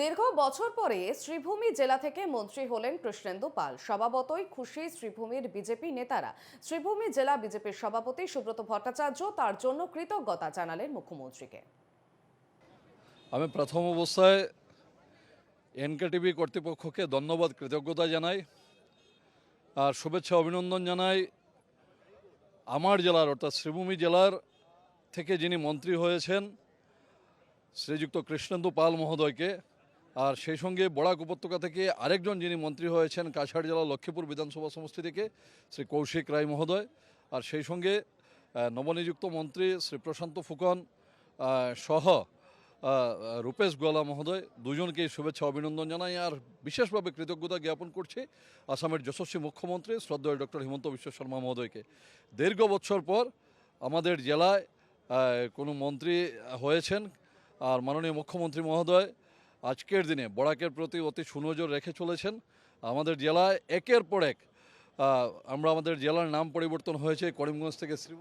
দীর্ঘ বছর পরে শ্রীভূমি জেলা থেকে মন্ত্রী হলেন কৃষ্ণেন্দু পাল। স্বভাবতই খুশি শ্রীভূমির বিজেপি নেতারা। শ্রীভূমি জেলা বিজেপির সভাপতি সুব্রত ভট্টাচার্য তার জন্য কৃতজ্ঞতা জানালেন মুখ্যমন্ত্রীকে। আমি প্রথম অবস্থায় এনকেটিভি কর্তৃপক্ষকে ধন্যবাদ, কৃতজ্ঞতা জানাই আর শুভেচ্ছা, অভিনন্দন জানাই আমার জেলার, অর্থাৎ শ্রীভূমি জেলার থেকে যিনি মন্ত্রী হয়েছেন শ্রীযুক্ত কৃষ্ণেন্দু পাল মহোদয়কে। আর সেই সঙ্গে বরাক উপত্যকা থেকে আরেকজন যিনি মন্ত্রী হয়েছেন কাছাড় জেলা লক্ষ্মীপুর বিধানসভা সমষ্টি থেকে, শ্রী কৌশিক রায় মহোদয়। আর সেই সঙ্গে নবনিযুক্ত মন্ত্রী শ্রী প্রশান্ত ফুকন সহ রূপেশ গোয়ালা মহোদয় দুজনকেই শুভেচ্ছা অভিনন্দন জানাই। আর বিশেষভাবে কৃতজ্ঞতা জ্ঞাপন করছি আসামের যশস্বী মুখ্যমন্ত্রী শ্রদ্ধেয় ডক্টর হিমন্ত বিশ্ব শর্মা মহোদয়কে। দীর্ঘ বছর পর আমাদের জেলায় কোনো মন্ত্রী হয়েছেন। আর মাননীয় মুখ্যমন্ত্রী মহোদয় আজকের দিনে বরাকের প্রতি অতি সুনজর রেখে চলেছেন আমাদের জেলায় একের পর এক আমরা আমাদের জেলার নাম পরিবর্তন হয়েছে করিমগঞ্জ থেকে শ্রী